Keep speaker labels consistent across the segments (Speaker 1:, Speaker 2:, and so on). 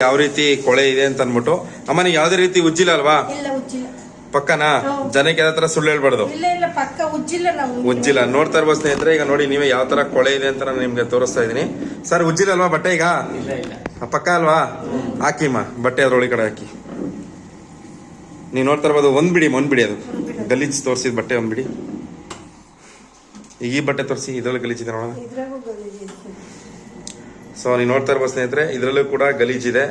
Speaker 1: ಯಾವ ರೀತಿ ಕೊಳೆ ಇದೆ ಅಂತ ಅನ್ಬಿಟ್ಟು ಅಮ್ಮನಿಗೆ ನೀವು ಯಾವ್ದೇ ರೀತಿ ಉಜ್ಜಿಲ್ಲ ಅಲ್ವಾ?
Speaker 2: ಇಲ್ಲ ಉಜ್ಜಿಲ್ಲ.
Speaker 1: ಪಕ್ಕನಾ? ಜನಕ್ಕೆ ಯಾವ ತರ ಸುಳ್ಳು ಹೇಳ್ಬಾರ್ದು.
Speaker 2: ಇಲ್ಲ ಇಲ್ಲ ಪಕ್ಕ ಉಜ್ಜಿಲ್ಲ ನಾವು.
Speaker 1: ಉಜ್ಜಿಲ್ಲ. ನೋಡ್ತಾ ಇರ್ಬೋದು ಸ್ನೇಹಿತರೆ ಈಗ ನೋಡಿ ನೀವೇ ಯಾವ ತರ ಕೊಳೆ ಇದೆ ಅಂತ ನಾನು ನಿಮ್ಗೆ ತೋರಿಸ್ತಾ ಇದೀನಿ ಸರ್ ಉಜ್ಜಿಲ್ಲ ಅಲ್ವಾ ಬಟ್ಟೆ ಈಗ? ಆ, ಪಕ್ಕ ಅಲ್ವಾ? ಹಾಕಿಮ್ಮ ಬಟ್ಟೆ ಅದ್ರ ಒಳಗಡೆ ಹಾಕಿ. ನೀವು ನೋಡ್ತಾ ಇರ್ಬೋದು ಒಂದ್ ಬಿಡಿ ಒಂದ್ ಬಿಡಿ ಅದು. ಗಲೀಜ್ ತೋರಿಸಿದ ಬಟ್ಟೆ ಒಂದ್ ಬಿಡಿ. ಈಗ ಈ ಬಟ್ಟೆ ತೋರಿಸಿ ಇದ್ರಲ್ಲಿ ಗಲೀಜಿದೆ ನೋಡೋಣ. ಸೊ ನೀವು ನೋಡ್ತಾ ಇರ್ಬೋದು ಸ್ನೇಹಿತರೆ ಇದರಲ್ಲೂ ಕೂಡ ಗಲೀಜಿದೆ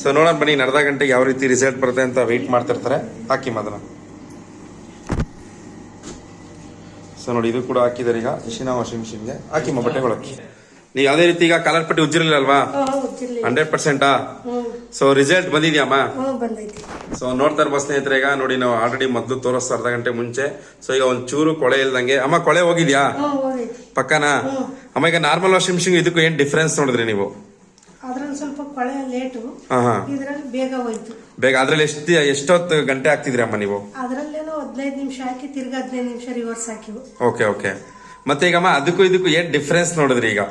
Speaker 1: ಸೊ ನೋಡೋಣ ಬನ್ನಿ ಅರ್ಧ ಗಂಟೆಗೆ ಯಾವ ರೀತಿ ರಿಸಲ್ಟ್ ಬರುತ್ತೆ ಅಂತ ವೆಯ್ಟ್ ಮಾಡ್ತಿರ್ತಾರೆ. ಹಾಕಿ ಮಾತ್ರ. ಸೊ ನೋಡಿ ಇದು ಕೂಡ ಹಾಕಿದ್ದಾರೆ ಈಗ. ಇಶಿನ ವಾಷಿಂಗ್ ಮಿಷಿನ್ಗೆ ಹಾಕಿ ಬಟ್ಟೆಗಳು ಹಾಕಿ. ನೀವು ಯಾವುದೇ ರೀತಿ ಈಗ ಕಲರ್ ಪಟ್ಟಿ ಉಜ್ಜಿರಲಿಲ್ಲ. ಅಲ್ವಾ
Speaker 2: ಹಾ ಉಜ್ಜಿಲ್ಲ
Speaker 1: ಹಂಡ್ರೆಡ್ ಪರ್ಸೆಂಟಾ ಸೊ ರಿಸಲ್ಟ್ ಬಂದಿದ್ಯಾಮ್ಮ ಸೊ ನೋಡ್ತಾ ಇರ್ಬೋದು ಸ್ನೇಹಿತರೆ ಈಗ ನೋಡಿ ನಾವು ಆಲ್ರೆಡಿ ಮೊದಲು ತೋರಿಸ್ತಾ ಅರ್ಧ ಗಂಟೆ ಮುಂಚೆ. ಸೊ ಈಗ ಒಂದ್ ಚೂರು ಕೊಳೆ ಇಲ್ದಂಗೆ ಅಮ್ಮ ಕೊಳೆ ಹೋಗಿದ್ಯಾ? ಪಕ್ಕನಾ? ಅಮ್ಮ ಈಗ ನಾರ್ಮಲ್ ವಾಷಿಂಗ್ ಮಿಷಿನ್ ಇದಕ್ಕೂ ಏನ್ ಡಿಫ್ರೆನ್ಸ್ ನೋಡಿದ್ರಿ ನೀವು?
Speaker 2: ಅದ್ರಲ್ಲಿ ಸ್ವಲ್ಪ ಕೊಳೆ ಲೇಟು.
Speaker 1: ಹಾ ಹಾ.
Speaker 2: ಇದ್ರಲ್ಲಿ ಬೇಗ ಹೋಯ್ತು.
Speaker 1: ಬೇಗ ಅದ್ರಲ್ಲಿ ಎಷ್ಟು ಎಷ್ಟೊತ್ತು ಗಂಟೆ ಹಾಕ್ತಿದ್ರಿ ಅಮ್ಮ ನೀವು?
Speaker 2: ಅದ್ರಲ್ಲೇನೋ ಹದಿನೈದು ನಿಮಿಷ ಹಾಕಿ ತಿರ್ಗಾ ಹದಿನೈದು ನಿಮಿಷ ರಿವರ್ಸ್ ಹಾಕಿವು.
Speaker 1: Okay okay. ಮತ್ತೆ ಈಗ ಅಮ್ಮ ಅದಕ್ಕೂ ಇದಕ್ಕೂ ಏನ್ ಡಿಫ್ರೆನ್ಸ್ ನೋಡಿದ್ರಿ ಈಗ?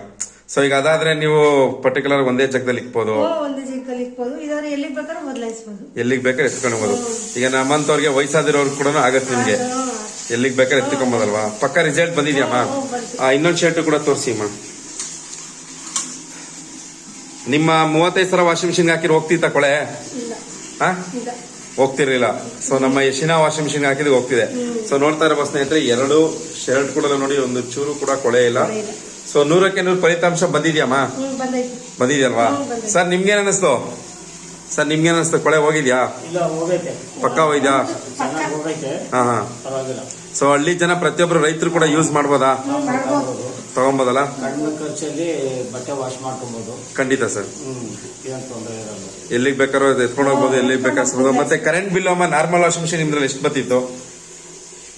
Speaker 1: ಸೊ ಈಗ ಅದಾದ್ರೆ ನೀವು ಪರ್ಟಿಕ್ಯುಲರ್ ಒಂದೇ ಜಾಗದಲ್ಲಿ ಇಕ್ಬೋದು.
Speaker 2: ಹ್ಮ್ ಒಂದೇ ಜಿಗ್ಗಲ್ಲಿ ಇಕ್ಬೋದು. ಇದಾದ್ರೆ ಎಲ್ಲಿಗೆ ಬೇಕಾದ್ರೂ ಬದಲಾಯಿಸ್ಬೋದು.
Speaker 1: ಎಲ್ಲಿಗೆ ಬೇಕಾದ್ರೆ ಎತ್ಕೊಂಡ್ಬೋದು ಈಗ ನಮ್ಮಂತವ್ರಿಗೆ ವಯಸ್ಸಾದಿರೋರು ಕೂಡ ಆಗತ್ತೆ ನಿಮ್ಗೆ. ಎಲ್ಲಿಗೆ ಬೇಕಾದ್ರೆ ಎತ್ಕೊಂಬೋದಲ್ವಾ? ಪಕ್ಕ ರಿಸಲ್ಟ್ ಬಂದಿದ್ಯಾಮ್ಮ ಇನ್ನೊಂದ್ ಶರ್ಟ್ ಕೂಡ ತೋರಿಸಿ ಅಮ್ಮ ನಿಮ್ಮ ಮೂವತ್ತೈದು ಸಾವಿರ ವಾಷಿಂಗ್ ಮಿಷಿನ್ ಹಾಕಿರೋ ಹೋಗ್ತಿತ್ತ ಕೊಳೆ? ಹಾ ಹೋಗ್ತಿರ್ಲಿಲ್ಲ. ಸೊ ನಮ್ಮ ಯಶಿನ ವಾಷಿಂಗ್ ಮಿಷಿನ್ ಹಾಕಿದ್ರೆ ಹೋಗ್ತಿದೆ. ಸೊ ನೋಡ್ತಾ ಇರೋ ಸ್ನೇಹಿತರೆ ಎರಡು ಶರ್ಟ್ ಕೂಡ ನೋಡಿ ಒಂದು ಚೂರು ಕೂಡ ಕೊಳೆ ಇಲ್ಲ. ಸೊ ನೂರಕ್ಕೆ ನೂರು ಫಲಿತಾಂಶ ಬಂದಿದ್ಯಾಮ್ಮ ಬಂದಿದ್ಯಲ್ವಾ. ಸರ್ ನಿಮ್ಗೇನ್ ಅನಿಸ್ತು? ಸರ್ ನಿಮ್ಗೆ ಅನಿಸ್ತು? ಕೊಳೆ ಹೋಗಿದ್ಯಾ?
Speaker 3: ಇಲ್ಲ ಹೋಗೈತೆ.
Speaker 1: ಪಕ್ಕ ಹೋಯ್ದಾ
Speaker 3: ಚೆನ್ನಾಗಿ ಹೋಗೈತೆ.
Speaker 1: ಹಾ ಹಾ.
Speaker 3: ಪರವಾಗಿಲ್ಲ.
Speaker 1: ಸೊ ಹಳ್ಳಿ ಜನ ಪ್ರತಿಯೊಬ್ಬರು ರೈತರು ಕೂಡ ಯೂಸ್ ಮಾಡ್ಬೋದಾ?
Speaker 2: ಮಾಡ್ಬೋದು.
Speaker 1: ತಗೊಂಬೋದಲ್ಲ?
Speaker 3: ಕಡಿಮೆ ಖರ್ಚಲ್ಲಿ ಬಟ್ಟೆ ವಾಶ್ ಮಾಡ್ಕೊಬೋದು.
Speaker 1: ಖಂಡಿತ ಸರ್.
Speaker 3: ಹ್ಮ್ ಏನ್ ತೊಂದರೆ ಇರಲ್ಲ.
Speaker 1: ಎಲ್ಲಿಗೆ ಬೇಕಾದ್ರೂ ಎತ್ಕೊಂಡು ಹೋಗ್ಬೋದು ಎಲ್ಲಿಗೆ ಬೇಕಾದ್ರು ಮತ್ತೆ ಕರೆಂಟ್ ಬಿಲ್ ಅಮ್ಮ ನಾರ್ಮಲ್ ವಾಷಿಂಗ್ ಮಿಷಿನ್ ನಿಮ್ದ್ರಲ್ಲಿ ಎಷ್ಟು ಬರ್ತಿತ್ತು?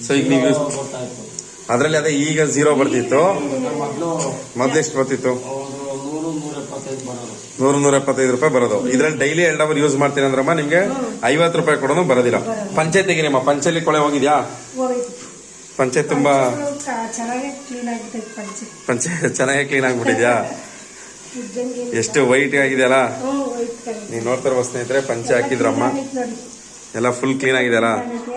Speaker 1: ಸೊ ಈಗ ನೀವು ಅದರಲ್ಲಿ ಅದೇ ಈಗ ಝೀರೋ ಬರ್ತಿತ್ತು.
Speaker 3: ಮೊದಲು
Speaker 1: ಮೊದ್ಲು ಎಷ್ಟು ಬರ್ತಿತ್ತು?
Speaker 3: ನೂರ ನೂರ ಎಪ್ಪತ್ತೈದು
Speaker 1: ರೂಪಾಯಿ ಬರೋದು. ಇದ್ರಲ್ಲಿ ಡೈಲಿ ಎರಡು ಅವರ್ ಯೂಸ್ ಮಾಡ್ತೀನಿ ಅಂದ್ರಮ್ಮ ನಿಮ್ಗೆ ಐವತ್ತು ರೂಪಾಯಿ ಕೊಡೋದು ಬರೋದಿಲ್ಲ. ಪಂಚಾಯತಿಗೆ ನಿಮ್ಮ ಪಂಚಾಯತಿ ಕೊಳೆ ಹೋಗಿದ್ಯಾ? ಪಂಚಾಯತ್ ತುಂಬಾ ಪಂಚಾಯತ್ ಚೆನ್ನಾಗಿ ಕ್ಲೀನ್ ಆಗ್ಬಿಟ್ಟಿದ್ಯಾ? ಎಷ್ಟು ವೈಟ್ ಆಗಿದೆಯಲ್ಲ. ನೀವು ನೋಡ್ತಾರ ಸ್ನೇಹಿತರೆ ಪಂಚೆ ಹಾಕಿದ್ರಮ್ಮ. ಎಲ್ಲ ಫುಲ್ ಕ್ಲೀನ್ ಆಗಿದೆಯಲ್ಲ?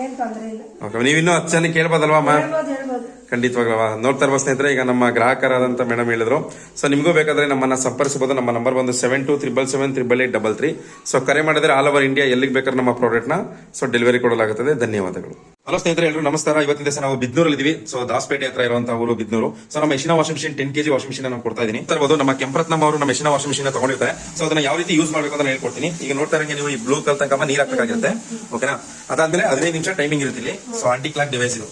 Speaker 2: ಏನ್ ತೊಂದ್ರೆ ಇಲ್ಲ.
Speaker 1: ಓಕೆ ನೀವು ಇನ್ನೂ ಹತ್ತು ಜನ ಕೇಳ್ಬೋದಲ್ವಾ ಅಮ್ಮ
Speaker 2: ಹೇಳ್ಬೋದು ಹೇಳ್ಬೋದು.
Speaker 1: ಖಂಡಿತವಾಗ್ಲವ. ನೋಡ್ತಾ ಇರುವ ಸ್ನೇಹಿತರೆ ಈಗ ನಮ್ಮ ಗ್ರಾಹಕರಾದಂತ ಮೇಡಮ್ ಹೇಳಿದ್ರು. ಸೊ ನಿಮಗೂ ಬೇಕಾದ್ರೆ ನಮ್ಮನ್ನ ಸಂಪರ್ಕಿಸಬಹುದು. ನಮ್ಮ ನಂಬರ್ ಬಂದು seven two triple seven triple eight double three so ಕರೆ ಮಾಡಿದ್ರೆ ಆಲ್ ಓವರ್ ಇಂಡಿಯಾ ಎಲ್ಲಿಗೆ ಬೇಕಾದ್ರೆ ನಮ್ಮ ಪ್ರಾಡಕ್ಟ್ನ ನ ಸೊ ಡೆಲಿವರಿ ಕೊಡಲಾಗುತ್ತದೆ. ಧನ್ಯವಾದಗಳು. ಹಲೋ ಸ್ನೇಹಿತರೆ ಎಲ್ಲರೂ ನಮಸ್ಕಾರ. ಇವತ್ತಿನ ದಿವಸ ನಾವು ಬಿದ್ನೂರಲ್ಲಿ ಇದೀವಿ ಸೊ ದಾಸಪೇಟೆ ಹತ್ರ ಇರುವಂತಹ ಊರು ಬಿದ್ನೂರು. ಸೊ ನಮ್ಮ machine washing machine ten kg washing machine ನಾನು ಕೊಡ್ತಾ ಇದೀನಿ ತರಬಹುದು ನಮ್ಮ ಕೆಂಪರತ್ನಮ್ಮ ಅವರು ನಮ್ಮ ಮೆಷಿನ ವಾಷಿಂಗ್ ಮಿಷಿನ್ ತಗೊಂಡಿರ್ತಾರೆ. ಸೊ ಅದನ್ನ ಯಾವ ರೀತಿ ಯೂಸ್ ಮಾಡಬೇಕು ಅಂತ ಹೇಳ್ಕೊಡ್ತೀನಿ. ಈಗ ನೋಡ್ತಾ ಇರಂಗೆ ನೀವು ಈ ಬ್ಲೂ ಕಲ್ ತನಕ ನೀರ್ ಹಾಕಬೇಕಾಗಿರುತ್ತೆ. ಓಕೆನಾ ಅದಾದ್ಮೇಲೆ ಹದಿನೈದು ನಿಮಿಷ ಟೈಮಿಂಗ್ ಇರುತ್ತೆ ಇಲ್ಲಿ ಸೊ ಆಂಟಿ ಕ್ಲಾಕ್ ಡಿವೈಸ್ ಇದು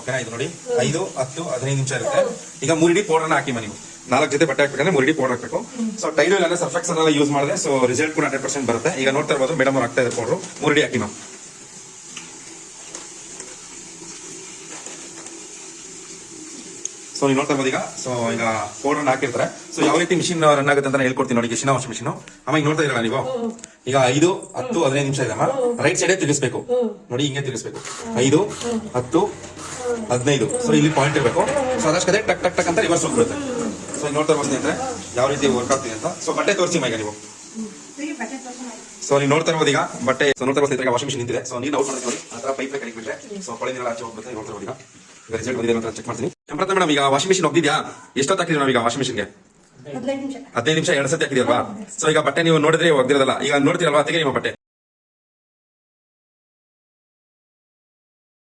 Speaker 1: ಓಕೆನಾ ಇದು ನೋಡಿ. ಐದು, ಹತ್ತು, ಹದಿನೈದು ನಿಮಿಷ ಇರುತ್ತೆ. ಈಗ ಮೂರಿಡಿ ಪೌಡರ್ನ ಹಾಕಿ ಮನೆ ನಾಲ್ಕು ಜೊತೆ ಬಟ್ಟೆ ಹಾಕ್ಬೇಕಂದ್ರೆ ಮುರಿಡಿ ಪೌಡರ್ ಹಾಕಬೇಕು. ಸೊ ಟೈಲು ಇಲ್ಲ ಸರ್ಫೆಕ್ಸ್ ಎಲ್ಲ ಯೂಸ್ ಮಾಡಿದ್ರೆ ಸೊ ರಿಸಲ್ಟ್ ಕೂಡ ಹಂಡ್ರೆಡ್ ಪರ್ಸೆಂಟ್ ಬರುತ್ತೆ. ಈಗ ನೋಡ್ತಾ ಇರ್ಬೋದು ಮೇಡಮ್ ಅವ್ರು ಹಾಕ್ತಾ ಇದ್ದಾರೆ ಪೌಡರ್ ಮೂರಿಡಿ ಹಾಕಿ ನಾವು ಸೊ ನೀವು ನೋಡ್ತಾ ಇರ್ಬೋದು ಈಗ ಸೊ ಈಗ ಪೌಡರ್ ಹಾಕಿರ್ತಾರೆ. ಸೊ ಯಾವ ರೀತಿ ಮಿಷಿನ್ ರನ್ ಆಗುತ್ತೆ ಅಂತ ಹೇಳ್ಕೊಡ್ತೀನಿ ನೋಡಿ ಗಿಶಿನ ವಾಷಿಂಗ್ ಮಿಷಿನ್ ಈಗ ನೋಡ್ತಾ ಇರಲ್ಲ ನೀವು? ಈಗ ಐದು, ಹತ್ತು, ಹದಿನೈದು ನಿಮಿಷ ಇದೆ ರೈಟ್ ಸೈಡೇ ತಿರುಗಿಸ್ಬೇಕು. ನೋಡಿ, ಹಿಂಗೆ ತಿರುಗಿಸಬೇಕು. ಐದು, ಹತ್ತು, ಹದಿನೈದು. ಸೊ ಇಲ್ಲಿ ಪಾಯಿಂಟ್ ಇರಬೇಕು. ಸೊ ಅದಷ್ಟು ಟಕ್ ಟಕ್ ಟಕ್ ಅಂತ ರಿವರ್ಸ್ ಹೋಗ್ಬಿಡುತ್ತೆ. ಸೊ ನೋಡ್ತಾ ಇರ್ಬೋದು ಸ್ನೇಹಿತರೆ ಯಾವ ರೀತಿ ವರ್ಕ್ ಆಗ್ತಿದೆ ಅಂತ. ಸೊ ಬಟ್ಟೆ ತೋರಿಸಿ ಈಗ ನೀವು. ಸೊ ನೀವು ನೋಡ್ತಾ ಇರ್ಬೋದು ಈಗ ಬಟ್ಟೆ. ಸೊ ನೋಡ್ತಾ ಇರ್ಬೋದು ವಾಷಿಂಗ್ ಮಿಷಿನ್ ನಿಂತಿದೆ. ಸೊ ನೀರು ಔಟ್ ಮಾಡಿ ಆ ಥರ ಪೈಪ್ ಕಡಿಗೆ ಬಿಟ್ರೆ ಸೊ ಕೊಳೆ ನೀರೆಲ್ಲ ಆಚೆ ಹೋಗ್ಬಿಡುತ್ತೆ ನೋಡ್ತಾ ಇರ್ಬೋದು ಈಗ ಈಗ. ರಿಸಲ್ಟ್ ಬಂದಿದೆ ಅಂತ ಚೆಕ್ ಮಾಡ್ತೀನಿ. ಕೆಂಪ್ರತ ಮೇಡಮ್ ಈಗ ವಾಷಿಂಗ್ ಮಿಷಿನ್ ಹೋಗಿದ್ಯಾ ಎಷ್ಟೊತ್ತು ಹಾಕಿದ್ರಿ ನಾವು ಈಗ ವಾಷಿಂಗ್ ಮಿಷಿನ್ಗೆ
Speaker 2: ಹದಿನೈದು ನಿಮಿಷ.
Speaker 1: ಹದಿನೈದು ನಿಮಿಷ ಎರಡು ಸತಿ ಹಾಕಿದ್ಯಲ್ವಾ? ಸೊ ಈಗ ಬಟ್ಟೆ ನೀವು ನೋಡಿದ್ರೆ ಒಗ್ದಿರೋದಲ್ಲ. ಈಗ ನೋಡ್ತೀರಲ್ವಾ ಅದಕ್ಕೆ ನಿಮ್ಮ ಬಟ್ಟೆ.